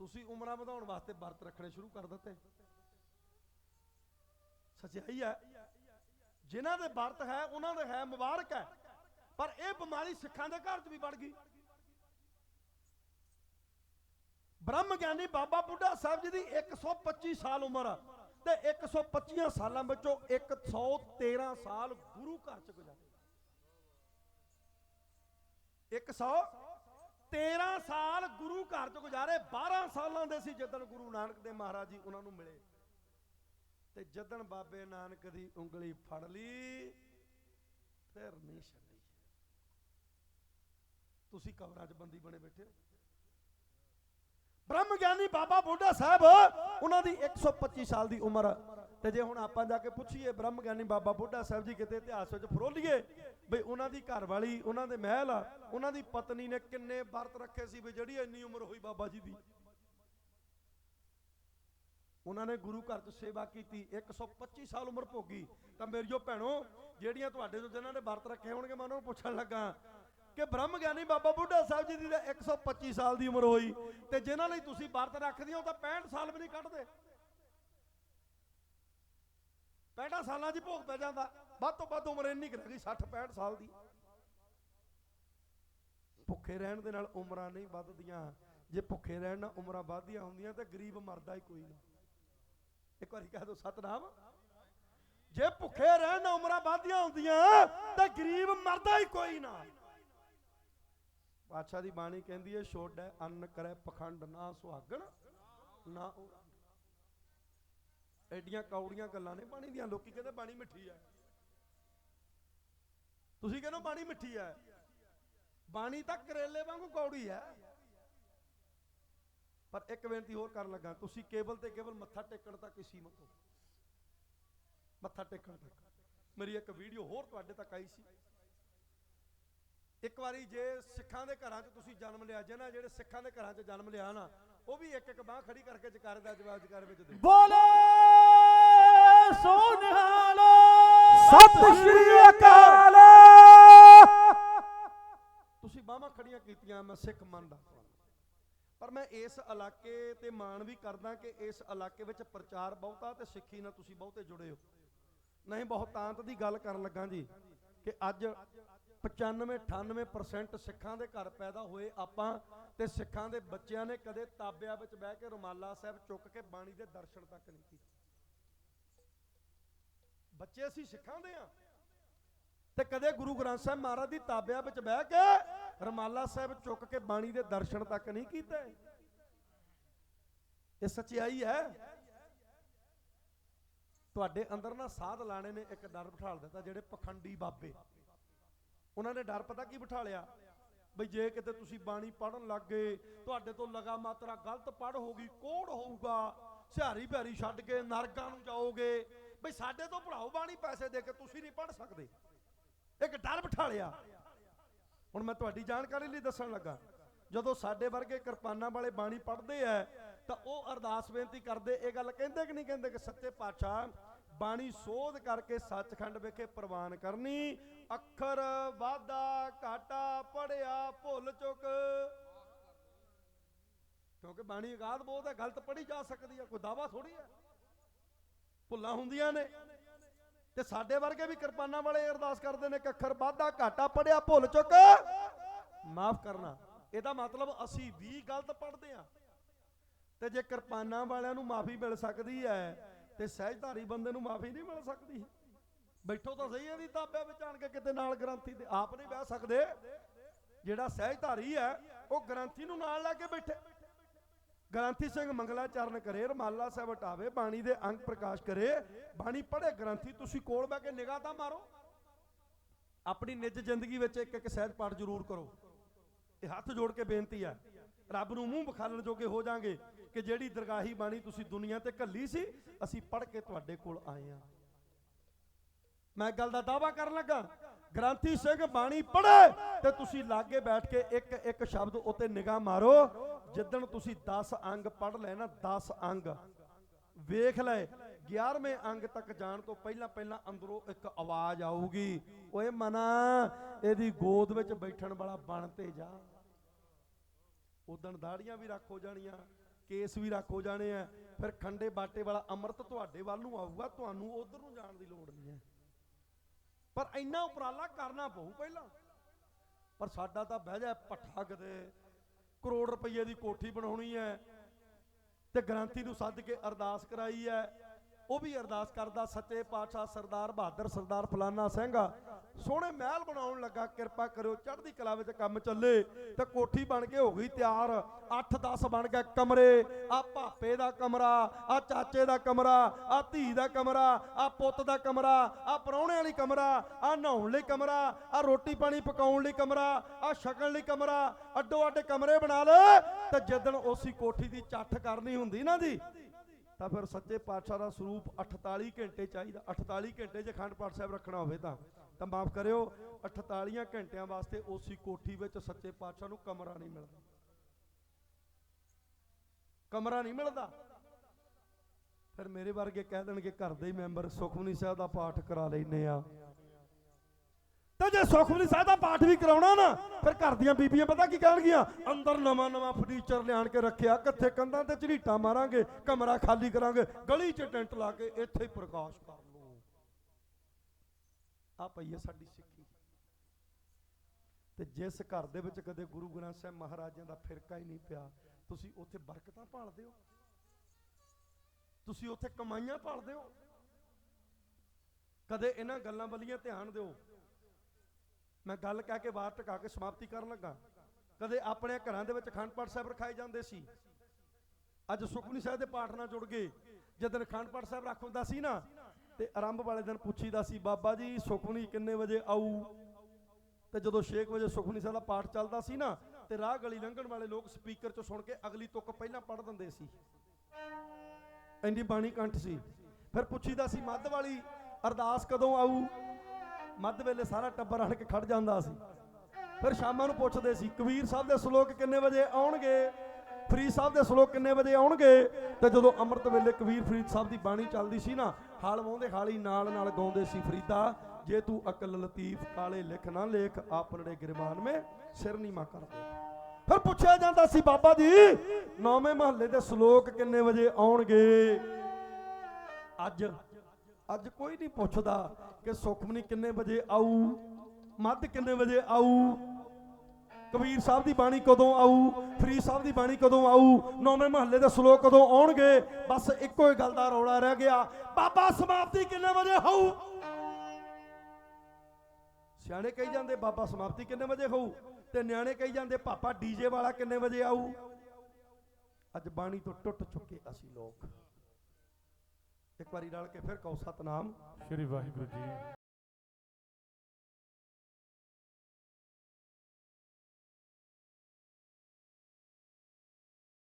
ਤੁਸੀਂ ਉਮਰਾਂ ਵਧਾਉਣ ਵਾਸਤੇ ਵਰਤ ਰੱਖਣੇ ਸ਼ੁਰੂ ਕਰ ਦਿੱਤੇ। ਸੱਚਾਈ ਹੈ, ਜਿਨ੍ਹਾਂ ਦੇ ਵਰਤ ਹੈ, ਉਹਨਾਂ ਦੇ ਹੈ ਮੁਬਾਰਕ ਹੈ, ਪਰ ਇਹ ਬਿਮਾਰੀ ਸਿੱਖਾਂ ਦੇ ਘਰ 'ਚ ਵੀ ਵੜ ਗਈ। ਬ੍ਰਹਮ ਗਿਆਨੀ ਬਾਬਾ ਬੁੱਢਾ ਸਾਹਿਬ ਜੀ ਦੀ 125 ਸਾਲ ਉਮਰ ਆ ਤੇ 125 ਸਾਲਾਂ ਵਿੱਚੋਂ 113 ਸਾਲ ਗੁਰੂ ਘਰ 'ਚ ਗੁਜ਼ਾਰੇ। 113 ਸਾਲ ਗੁਰੂ ਘਰ 'ਚ ਗੁਜ਼ਾਰੇ 12 ਸਾਲਾਂ ਦੇ ਸੀ ਜਦੋਂ ਗੁਰੂ ਨਾਨਕ ਦੇਵ ਮਹਾਰਾਜ ਜੀ ਉਹਨਾਂ ਨੂੰ ਮਿਲੇ। ਤੇ ਜਦੋਂ ਬਾਬੇ ਨਾਨਕ ਦੀ ਉਂਗਲੀ ਫੜ ਲਈ, ਫਿਰ ਨਹੀਂ ਛੱਡੀ। ਤੁਸੀਂ ਕਬਰਾਂ 'ਚ ਬੰਦੀ ਬਣੇ ਬੈਠੇ ਹੋ। ਬ੍ਰਹਮ ਗਿਆਨੀ ਬਾਬਾ ਬੁੱਢਾ ਸਾਹਿਬ, ਉਹਨਾਂ ਦੀ 125 ਸਾਲ ਦੀ ਉਮਰ ਤੇ ਜੇ ਹੁਣ ਆਪਾਂ ਜਾ ਕੇ ਪੁੱਛੀਏ ਬ੍ਰਹਮ ਗਿਆਨੀ ਬਾਬਾ ਬੁੱਢਾ ਸਾਹਿਬ ਜੀ ਕਿਤੇ ਇਤਿਹਾਸ ਵਿੱਚ ਫਰੋਲੀਏ ਬਈ ਉਹਨਾਂ ਦੀ ਘਰ ਵਾਲੀ, ਉਹਨਾਂ ਦੇ ਮਹਿਲ ਆ, ਉਹਨਾਂ ਦੀ ਪਤਨੀ ਨੇ ਕਿੰਨੇ ਵਰਤ ਰੱਖੇ ਸੀ ਵੀ ਜਿਹੜੀ ਇੰਨੀ ਉਮਰ ਹੋਈ ਬਾਬਾ ਜੀ ਦੀ। ਉਹਨਾਂ ਨੇ ਗੁਰੂ ਘਰ 'ਚ ਸੇਵਾ ਕੀਤੀ 125 ਸਾਲ ਉਮਰ ਭੋਗੀ। ਤਾਂ ਮੇਰੀਓ ਭੈਣੋ, ਜਿਹੜੀਆਂ ਤੁਹਾਡੇ ਤੋਂ ਜਿਨ੍ਹਾਂ ਨੇ ਵਰਤ ਰੱਖੇ ਹੋਣਗੇ, ਮੈਂ ਉਹਨਾਂ ਨੂੰ ਪੁੱਛਣ ਲੱਗਾ ਕਿ ਬ੍ਰਹਮ ਗਿਆਨੀ ਬਾਬਾ ਬੁੱਢਾ ਸਾਹਿਬ ਜੀ ਦੀ ਤਾਂ 125 ਸਾਲ ਦੀ ਉਮਰ ਹੋਈ ਤੇ ਜਿਨ੍ਹਾਂ ਲਈ ਤੁਸੀਂ ਵਰਤ ਰੱਖਦੇ ਹੋ ਤਾਂ 65 ਸਾਲ ਵੀ ਨਹੀਂ ਕੱਢਦੇ। 65 ਸਾਲਾਂ 'ਚ ਭੋਗ ਪੈ ਜਾਂਦਾ। ਵੱਧ ਤੋਂ ਵੱਧ ਉਮਰ ਇੰਨੀ ਕੁ ਰਹਿ ਗਈ 60 65 ਸਾਲ ਦੀ। ਭੁੱਖੇ ਰਹਿਣ ਦੇ ਨਾਲ ਉਮਰਾਂ ਨਹੀਂ ਵੱਧਦੀਆਂ। ਜੇ ਭੁੱਖੇ ਰਹਿਣ ਨਾਲ ਉਮਰਾਂ ਵੱਧਦੀਆਂ ਹੁੰਦੀਆਂ ਤੇ ਗਰੀਬ ਮਰਦਾ ਹੀ ਕੋਈ ਨਾ। ਇੱਕ ਵਾਰੀ ਕਹਿ ਦੋ, ਸਤਨਾਮ। ਜੇ ਭੁੱਖੇ ਰਹਿਣ ਨਾਲ ਉਮਰਾਂ ਵੱਧਦੀਆਂ ਹੁੰਦੀਆਂ ਤੇ ਗਰੀਬ ਮਰਦਾ ਹੀ ਕੋਈ ਨਾ। ਪਾਤਸ਼ਾਹ ਦੀ ਬਾਣੀ ਕਹਿੰਦੀ ਹੈ ਛੋੜ ਅੰਨ ਕਰੈ ਪਖੰਡ ਨਾ ਸੁਹਾਗਣ, ਨਾ ਉਹ ਐਡੀਆਂ ਕੌੜੀਆਂ ਗੱਲਾਂ ਨੇ ਬਾਣੀ ਦੀਆਂ, ਲੋਕੀ ਕਹਿੰਦੇ ਬਾਣੀ ਮਿੱਠੀ ਹੈ। ਤੁਸੀਂ ਕਹਿੰਦੇ ਹੋ ਮਿੱਠੀ ਹੈ। ਬਾਣੀ ਤਾਂ ਕਰੇਲੇ ਵਾਂਗੂ ਕੌੜੀ ਹੈ। ਪਰ ਇੱਕ ਬੇਨਤੀ ਹੋਰ ਕਰਨ ਲੱਗਾ, ਤੁਸੀਂ ਕੇਵਲ ਤੇ ਕੇਵਲ ਮੱਥਾ ਟੇਕਣ ਤੱਕ ਹੀ ਸੀਮਤ ਹੋ। ਮੱਥਾ ਟੇਕਣ ਤੱਕ। ਮੇਰੀ ਇੱਕ ਵੀਡੀਓ ਹੋਰ ਤੁਹਾਡੇ ਤੱਕ ਆਈ ਸੀ। ਇੱਕ ਵਾਰੀ ਜੇ ਸਿੱਖਾਂ ਦੇ ਘਰਾਂ 'ਚ ਤੁਸੀਂ ਜਨਮ ਲਿਆ, ਜਿਹਨਾਂ ਜਿਹੜੇ ਸਿੱਖਾਂ ਦੇ ਘਰਾਂ 'ਚ ਜਨਮ ਲਿਆ ਨਾ, ਉਹ ਵੀ ਇੱਕ ਇੱਕ ਬਾਹ ਖੜੀ ਕਰਕੇ ਜਕਾਰੇ ਦਾ ਜਵਾਬ ਜਕਾਰੇ ਵਿੱਚ ਦੇ ਬੋਲੇ! ਸਤਿ ਸ਼੍ਰੀ ਅਕਾਲ। ਤੁਸੀਂ ਬਾਹਾਂ ਖੜੀਆਂ ਕੀਤੀਆਂ, ਮੈਂ ਸਿੱਖ ਮੰਨਦਾ ਪਰ ਮੈਂ ਇਸ ਇਲਾਕੇ ਤੇ ਮਾਣ ਵੀ ਕਰਦਾ ਕਿ ਇਸ ਇਲਾਕੇ ਵਿੱਚ ਪ੍ਰਚਾਰ ਬਹੁਤਾ ਤੇ ਸਿੱਖੀ ਨਾਲ ਤੁਸੀਂ ਬਹੁਤੇ ਜੁੜੇ ਹੋ। ਨਹੀਂ, ਬਹੁਤਾਂਤ ਦੀ ਗੱਲ ਕਰਨ ਲੱਗਾ ਜੀ ਕਿ ਅੱਜ 95 98% ਸਿੱਖਾਂ ਦੇ ਘਰ ਪੈਦਾ ਹੋਏ ਆਪਾਂ ਤੇ ਸਿੱਖਾਂ ਦੇ ਬੱਚਿਆਂ ਨੇ ਕਦੇ ਤਾਬਿਆਂ ਵਿੱਚ ਬਹਿ ਕੇ ਰੁਮਾਲਾ ਸਾਹਿਬ ਚੁੱਕ ਕੇ ਬਾਣੀ ਦੇ ਦਰਸ਼ਨ ਤੱਕ ਨਹੀਂ ਕੀਤੇ। ਬੱਚੇ ਅਸੀਂ ਸਿੱਖਾਂ ਦੇ ਆ। ਤੇ ਕਦੇ ਗੁਰੂ ਗ੍ਰੰਥ ਸਾਹਿਬ ਮਹਾਰਾਜ ਦੀ ਤਾਬਿਆਂ ਵਿੱਚ ਬਹਿ ਕੇ ਰਮਾਲਾ ਸਾਹਿਬ ਚੁੱਕ ਕੇ ਬਾਣੀ ਦੇ ਦਰਸ਼ਨ ਤੱਕ ਨਹੀਂ ਕੀਤੇ। ਇਹ ਸੱਚਾਈ ਹੈ। ਤੁਹਾਡੇ ਅੰਦਰ ਨਾ ਸਾਧ ਲਾਣੇ ਨੇ, ਇੱਕ ਡਰ ਬਿਠਾਲ ਦਿੱਤਾ ਜਿਹੜੇ ਪਖੰਡੀ ਬਾਬੇ। ਉਹਨਾਂ ਨੇ ਡਰ ਪਤਾ ਕੀ ਬਿਠਾ ਲਿਆ ਬਈ ਜੇ ਕਿਤੇ ਤੁਸੀਂ ਬਾਣੀ ਪੜਨ ਲੱਗ ਗਏ, ਤੁਹਾਡੇ ਤੋਂ ਲਗਾ ਮਾਤਰਾ ਗਲਤ ਪੜ ਹੋਗੀ ਕੋੜ ਹੋਊਗਾ ਸਿਹਾਰੀ ਭੈਰੀ ਛੱਡ ਕੇ ਨਰਕਾਂ ਨੂੰ ਜਾਓਗੇ ਬਈ ਸਾਡੇ ਤੋਂ ਪੜਾਓ ਬਾਣੀ ਪੈਸੇ ਦੇ ਕੇ ਤੁਸੀਂ ਨਹੀਂ ਪੜ ਸਕਦੇ। ਇੱਕ ਡਰ ਬਿਠਾ ਲਿਆ। ਹੁਣ ਮੈਂ ਤੁਹਾਡੀ ਜਾਣਕਾਰੀ ਲਈ ਦੱਸਣ ਲੱਗਾ। ਜਦੋਂ ਸਾਡੇ ਵਰਗੇ ਕਿਰਪਾਨਾਂ ਵਾਲੇ ਬਾਣੀ ਪੜ੍ਹਦੇ ਆ ਤਾਂ ਉਹ ਅਰਦਾਸ ਬੇਨਤੀ ਕਰਦੇ, ਇਹ ਗੱਲ ਕਹਿੰਦੇ ਕਿ ਨਹੀਂ ਕਹਿੰਦੇ ਕਿ ਸੱਚੇ ਪਾਤਸ਼ਾਹ ਬਾਣੀ ਸੋਧ ਕਰਕੇ ਸੱਚਖੰਡ ਵਿਖੇ ਪ੍ਰਵਾਨ ਕਰਨੀ, ਅੱਖਰ ਵਾਧਾ ਘਾਟਾ ਪੜਿਆ ਭੁੱਲ ਚੁੱਕ। ਕਿਉਂਕਿ ਬਾਣੀ ਅਗਾਧ ਬਹੁਤ ਹੈ, ਗਲਤ ਪੜ੍ਹੀ ਜਾ ਸਕਦੀ ਹੈ, ਕੋਈ ਦਾਵਾ ਥੋੜੀ ਹੈ। ਭੁੱਲਾਂ ਹੁੰਦੀਆਂ ਨੇ। ਤੇ ਸਾਡੇ ਵਰਗੇ ਵੀ ਕਿਰਪਾਨਾਂ ਵਾਲੇ ਅਰਦਾਸ ਕਰਦੇ ਨੇ ਕਿ ਅੱਖਰ ਵਾਧਾ ਘਾਟਾ ਪੜਿਆ ਭੁੱਲ ਚੁੱਕ। ਮਾਫ ਕਰਨਾ। ਇਹਦਾ ਮਤਲਬ ਅਸੀਂ ਵੀ ਗਲਤ ਪੜਦੇ ਆ ਤੇ ਜੇ ਕਿਰਪਾਨਾਂ ਵਾਲਿਆਂ ਨੂੰ ਮਾਫੀ ਮਿਲ ਸਕਦੀ ਹੈ, ਤੇ ਸਹਿਜਧਾਰੀ ਬੰਦੇ ਨੂੰ ਮਾਫੀ ਨਹੀਂ ਮਿਲ ਸਕਦੀ। ਬੈਠੋ ਤਾਂ ਸਹੀ ਇਹਦੀ ਤਾਬਿਆਂ ਵਿੱਚ ਆਣ ਕੇ ਕਿਤੇ ਨਾਲ ਗ੍ਰੰਥੀ ਦੇ ਆਪ ਨਹੀਂ ਬਹਿ ਸਕਦੇ। ਜਿਹੜਾ ਸਹਿਜਧਾਰੀ ਹੈ, ਉਹ ਗ੍ਰੰਥੀ ਨੂੰ ਨਾਲ ਲੈ ਕੇ ਬੈਠੇ। ਗ੍ਰੰਥੀ ਸਿੰਘ ਮੰਗਲਾਚਰਨ ਕਰੇ, ਰਮਾਲਾ ਸਾਹਿਬ ਹਟਾਵੇ, ਬਾਣੀ ਦੇ ਅੰਗ ਪ੍ਰਕਾਸ਼ ਕਰੇ, ਬਾਣੀ ਪੜ੍ਹੇ ਗ੍ਰੰਥੀ, ਤੁਸੀਂ ਕੋਲ ਬਹਿ ਕੇ ਨਿਗਾਹ ਤਾਂ ਮਾਰੋ। ਆਪਣੀ ਨਿੱਜ ਜ਼ਿੰਦਗੀ ਵਿੱਚ ਇੱਕ ਇੱਕ ਸਹਿਜ ਪਾਠ ਜ਼ਰੂਰ ਕਰੋ। ਇਹ ਹੱਥ ਜੋੜ ਕੇ ਬੇਨਤੀ ਹੈ ਰੱਬ ਨੂੰ ਮੂੰਹ ਵਿਖਾਲਣ ਜੋਗੇ ਹੋ ਜਾਾਂਗੇ ਕਿ ਜਿਹੜੀ ਦਰਗਾਹੀ ਬਾਣੀ ਤੁਸੀਂ ਦੁਨੀਆ ਤੇ ਘੱਲੀ ਸੀ, ਅਸੀਂ ਪੜ੍ਹ ਕੇ ਤੁਹਾਡੇ ਕੋਲ ਆਏ ਆ। ਮੈਂ ਗੱਲ ਦਾ ਦਾਵਾ ਕਰਨ ਲੱਗਾ, ਗ੍ਰੰਥੀ ਸਿੰਘ ਬਾਣੀ ਪੜ੍ਹੇ ਤੇ ਤੁਸੀਂ ਲਾਗੇ ਬੈਠ ਕੇ ਇੱਕ ਇੱਕ ਸ਼ਬਦ ਉੱਤੇ ਨਿਗਾਹ ਮਾਰੋ ਜਿੱਦਣ ਤੁਸੀਂ 10 ਅੰਗ ਪੜ੍ਹ ਲੈ ਨਾ 10 ਅੰਗ। ਵੇਖ ਲੈ 11ਵੇਂ ਅੰਗ ਤੱਕ ਜਾਣ ਤੋਂ ਪਹਿਲਾਂ ਪਹਿਲਾਂ ਅੰਦਰੋਂ ਇੱਕ ਆਵਾਜ਼ ਆਊਗੀ। ਓਏ ਮਨਾ, ਇਹਦੀ ਗੋਦ ਵਿੱਚ ਬੈਠਣ ਵਾਲਾ ਬਣ ਤੇ ਜਾ। ਉਦਣ ਦਾੜੀਆਂ ਵੀ ਰੱਖ ਹੋ ਜਾਣੀਆਂ, ਕੇਸ ਵੀ ਰੱਖ ਹੋ ਜਾਣੇ ਆ। ਫਿਰ ਖੰਡੇ ਬਾਟੇ ਵਾਲਾ ਅੰਮ੍ਰਿਤ ਤੁਹਾਡੇ ਵੱਲ ਨੂੰ ਆਊਗਾ, ਤੁਹਾਨੂੰ ਉਧਰ ਨੂੰ ਜਾਣ ਦੀ ਲੋੜ ਨਹੀਂ ਹੈ। ਪਰ ਇੰਨਾ ਉਪਰਾਲਾ ਕਰਨਾ ਪਊ ਪਹਿਲਾਂ। ਪਰ ਸਾਡਾ ਤਾਂ ਬਹਿ ਜਾ ਪੱਠਾ ਕਿਤੇ ਕਰੋੜ ਰੁਪਏ ਦੀ ਕੋਠੀ ਬਣਾਉਣੀ ਹੈ ਤੇ ਗ੍ਰੰਥੀ ਨੂੰ ਸੱਦ ਕੇ ਅਰਦਾਸ ਕਰਾਈ ਹੈ। ਉਹ ਵੀ ਅਰਦਾਸ ਕਰਦਾ, ਸੱਚੇ ਪਾਤਸ਼ਾਹ ਸਰਦਾਰ ਬਹਾਦਰ, ਸਰਦਾਰ ਫਲਾਨਾ ਸਿੰਘ ਸੋਹਣੇ ਮਹਿਲ ਬਣਾਉਣ ਲੱਗਾ, ਕਿਰਪਾ ਕਰਿਓ, ਚੜ੍ਹਦੀ ਕਲਾ ਵਿੱਚ ਕੰਮ ਚੱਲੇ, ਤੇ ਕੋਠੀ ਬਣ ਕੇ ਹੋ ਗਈ ਤਿਆਰ। 8-10 ਬਣ ਗਏ ਕਮਰੇ, ਆ ਭਾਪੇ ਦਾ ਕਮਰਾ, ਆ ਚਾਚੇ ਦਾ ਕਮਰਾ, ਆ ਧੀ ਦਾ ਕਮਰਾ, ਆ ਪੁੱਤ ਦਾ ਕਮਰਾ, ਆ ਪਰੌਣੇ ਵਾਲੀ ਕਮਰਾ, ਆ ਨਹਾਉਣ ਲਈ ਕਮਰਾ, ਆ ਰੋਟੀ ਪਾਣੀ ਪਕਾਉਣ ਲਈ ਕਮਰਾ, ਆ ਛਕਣ ਲਈ ਕਮਰਾ, ਅੱਡੋ ਅੱਡ ਕਮਰੇ ਬਣਾ ਲਏ, ਤੇ ਜਿੱਦਣ ਉਸੀ ਕੋਠੀ ਦੀ ਚੱਠ ਕਰਨੀ ਹੁੰਦੀ ਨਾ ਜੀ ਤਾਂ ਫਿਰ ਸੱਚੇ ਪਾਤਸ਼ਾਹ ਦਾ ਸਰੂਪ 48 ਘੰਟੇ ਚਾਹੀਦਾ 48 ਘੰਟੇ ਜੇ ਅਖੰਡ ਪਾਠ ਸਾਹਿਬ ਰੱਖਣਾ ਹੋਵੇ ਤਾਂ। ਤਾਂ ਮਾਫ ਕਰਿਓ 48 ਘੰਟਿਆਂ ਵਾਸਤੇ ਉਸੀ ਕੋਠੀ ਵਿੱਚ ਸੱਚੇ ਪਾਤਸ਼ਾਹ ਨੂੰ ਕਮਰਾ ਨਹੀਂ ਮਿਲਦਾ। ਕਮਰਾ ਨਹੀਂ ਮਿਲਦਾ। ਫਿਰ ਮੇਰੇ ਵਰਗੇ ਕਹਿ ਦੇਣਗੇ, ਘਰ ਦੇ ਹੀ ਮੈਂਬਰ ਸੁਖਮਨੀ ਸਾਹਿਬ ਦਾ ਪਾਠ ਕਰਾ ਲੈਨੇ ਆ ਜੇ ਸੁਖਮਨੀ ਸਾਹਿਬ ਦਾ ਪਾਠ ਵੀ ਕਰਾਉਣਾ ਨਾ, ਫਿਰ ਘਰ ਦੀਆਂ ਬੀਬੀਆਂ ਪਤਾ ਕੀ ਕਹਿਣਗੀਆਂ ਅੰਦਰ ਨਵਾਂ ਨਵਾਂ ਫਰਨੀਚਰ ਲਿਆਣ ਕੇ ਰੱਖਿਆ, ਕਿੱਥੇ ਕੰਧਾਂ ਤੇ ਝਰੀਟਾਂ ਮਾਰਾਂਗੇ, ਕਮਰਾ ਖਾਲੀ ਕਰਾਂਗੇ, ਗਲੀ 'ਚ ਟੈਂਟ ਲਾ ਕੇ ਇੱਥੇ ਹੀ ਪ੍ਰਕਾਸ਼ ਕਰ ਲਓ ਆ ਪਈ ਹੈ ਸਾਡੀ ਸਿੱਖੀ। ਤੇ ਜਿਸ ਘਰ ਦੇ ਵਿੱਚ ਕਦੇ ਗੁਰੂ ਗ੍ਰੰਥ ਸਾਹਿਬ ਮਹਾਰਾਜਾਂ ਦਾ ਫਿਰਕਾ ਹੀ ਨਹੀਂ ਪਿਆ, ਤੁਸੀਂ ਉੱਥੇ ਬਰਕਤਾਂ ਭਾਲਦੇ ਹੋ? ਤੁਸੀਂ ਉੱਥੇ ਕਮਾਈਆਂ ਭਾਲਦੇ ਹੋ? ਕਦੇ ਇਹਨਾਂ ਗੱਲਾਂ ਵੱਲੀਆਂ ਧਿਆਨ ਦਿਓ? ਮੈਂ ਗੱਲ ਕਹਿ ਕੇ ਬਾਹਰ ਟਿਕਾ ਕੇ ਸਮਾਪਤੀ ਕਰਨ ਲੱਗਾ। ਕਦੇ ਆਪਣੇ ਘਰਾਂ ਦੇ ਵਿੱਚ ਅਖੰਡ ਪਾਠ ਸਾਹਿਬ ਰਖਾਏ ਜਾਂਦੇ ਸੀ। ਅੱਜ ਸੁਖਮਨੀ ਸਾਹਿਬ ਦੇ ਪਾਠ ਨਾਲ ਜੁੜ ਗਏ। ਜਦੋਂ ਅਖੰਡ ਪਾਠ ਸਾਹਿਬ ਰੱਖ ਹੁੰਦਾ ਸੀ ਨਾ, ਤੇ ਆਰੰਭ ਵਾਲੇ ਦਿਨ ਪੁੱਛੀਦਾ ਸੀ, ਬਾਬਾ ਜੀ, ਸੁਖਮਨੀ ਕਿੰਨੇ ਵਜੇ ਆਊ? ਤੇ ਜਦੋਂ 6 ਵਜੇ ਸੁਖਮਨੀ ਸਾਹਿਬ ਦਾ ਪਾਠ ਚੱਲਦਾ ਸੀ ਨਾ, ਤੇ ਰਾਹ ਗਲੀ ਲੰਘਣ ਵਾਲੇ ਲੋਕ ਸਪੀਕਰ 'ਚੋਂ ਸੁਣ ਕੇ ਅਗਲੀ ਤੁਕ ਪਹਿਲਾਂ ਪੜ੍ਹ ਦਿੰਦੇ ਸੀ। ਇੰਨੀ ਬਾਣੀ ਕੰਠ ਸੀ। ਫਿਰ ਪੁੱਛੀਦਾ ਸੀ, ਮੱਧ ਵਾਲੀ ਅਰਦਾਸ ਕਦੋਂ ਆਊ? ਮੱਧ ਵੇਲੇ ਸਾਰਾ ਟੱਬਰ ਆਣ ਕੇ ਖੜ ਜਾਂਦਾ ਸੀ। ਫਿਰ ਸ਼ਾਮਾਂ ਨੂੰ ਪੁੱਛਦੇ ਸੀ, ਕਬੀਰ ਸਾਹਿਬ ਦੇ ਸ਼ਲੋਕ ਕਿੰਨੇ ਵਜੇ ਆਉਣਗੇ? ਫਰੀਦ ਸਾਹਿਬ ਦੇ ਸ਼ਲੋਕ ਕਿੰਨੇ ਵਜੇ ਆਉਣਗੇ? ਤੇ ਜਦੋਂ ਅੰਮ੍ਰਿਤ ਵੇਲੇ ਕਬੀਰ ਫਰੀਦ ਸਾਹਿਬ ਦੀ ਬਾਣੀ ਚੱਲਦੀ ਸੀ ਨਾ, ਹਾਲ ਵਾਉਂਦੇ ਹਾਲੀ ਨਾਲ ਨਾਲ ਗਾਉਂਦੇ ਸੀ ਫਰੀਦਾ, ਜੇ ਤੂੰ ਅਕਲ ਲਤੀਫ ਕਾਲੇ ਲਿਖ ਨਾ ਲੇਖ ਆਪਨੜੇ ਗਿਰਮਾਨ ਮੇ ਸਿਰ ਨੀਮਾ ਕਰ ਦੇ ਫਿਰ ਪੁੱਛਿਆ ਜਾਂਦਾ ਸੀ, ਬਾਬਾ ਜੀ, ਨੌਵੇਂ ਮਹੱਲੇ ਦੇ ਸ਼ਲੋਕ ਕਿੰਨੇ ਵਜੇ ਆਉਣਗੇ? ਅੱਜ ਅੱਜ ਕੋਈ ਨਹੀਂ ਪੁੱਛਦਾ ਕਿ ਸੁਖਮਨੀ ਕਿੰਨੇ ਵਜੇ ਆਊ, ਮੱਧ ਕਿੰਨੇ ਵਜੇ ਆਊ, ਕਬੀਰ ਸਾਹਿਬ ਦੀ ਬਾਣੀ ਕਦੋਂ ਆਊ, ਫਰੀਦ ਸਾਹਿਬ ਦੀ ਬਾਣੀ ਕਦੋਂ ਆਊ, ਨੌਵੇਂ ਮਹੱਲੇ ਦੇ ਸ਼ਲੋਕ ਕਦੋਂ ਆਉਣਗੇ, ਬਸ ਇੱਕੋ ਹੀ ਗੱਲ ਦਾ ਰੌਲਾ ਰਹਿ ਗਿਆ। ਬਾਬਾ ਸਮਾਪਤੀ ਕਿੰਨੇ ਵਜੇ ਹੋਊ? ਸਿਆਣੇ ਕਹੀ ਜਾਂਦੇ, ਬਾਬਾ ਸਮਾਪਤੀ ਕਿੰਨੇ ਵਜੇ ਹੋਊ? ਤੇ ਨਿਆਣੇ ਕਹੀ ਜਾਂਦੇ, ਪਾਪਾ ਡੀਜੇ ਵਾਲਾ ਕਿੰਨੇ ਵਜੇ ਆਊ? ਅੱਜ ਬਾਣੀ ਤੋਂ ਟੁੱਟ ਚੁੱਕੇ ਅਸੀਂ ਲੋਕ। ਇੱਕ ਵਾਰੀ ਰਲ ਕੇ ਫਿਰ ਕਹੋ ਸਤਨਾਮ। ਸ਼੍ਰੀ ਵਾਹਿਗੁਰੂ ਜੀ